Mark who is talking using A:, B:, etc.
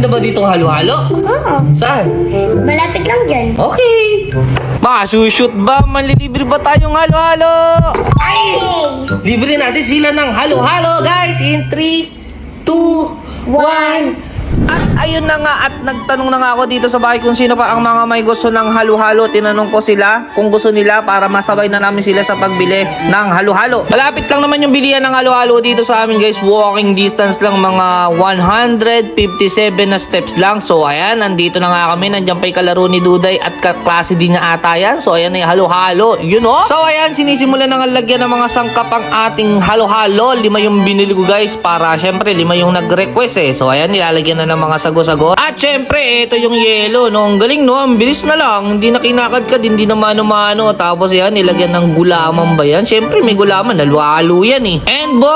A: na ba dito halo-halo?
B: Oo.
A: Saan?
B: Malapit lang dyan.
A: Okay. Masushoot ba? Malilibre ba tayong halo-halo? Ay! Libre natin sila ng halo-halo, guys! In 3, 2,
B: One.
A: At ayun na nga at nagtanong na nga ako dito sa bahay kung sino pa ang mga may gusto ng halo-halo. Tinanong ko sila kung gusto nila para masabay na namin sila sa pagbili ng halo-halo. Malapit lang naman yung bilihan ng halo-halo dito sa amin guys. Walking distance lang mga 157 na steps lang. So ayan, nandito na nga kami. Nandiyan pa yung kalaro ni Duday at kaklase din niya ata yan. So ayan yung halo-halo. Yun oh. So ayan, sinisimulan na nga lagyan ng mga sangkap ang ating halo-halo. Lima yung binili ko guys para syempre lima yung nag-request eh. So ayan, nilalagyan na ng mga sago-sago. At syempre, ito yung yelo. No? Ang galing no, ang bilis na lang. Hindi na kinakadkad, hindi na mano-mano. Tapos yan, nilagyan ng gulaman ba yan? Syempre, may gulaman. Nalwalo yan eh. And boom,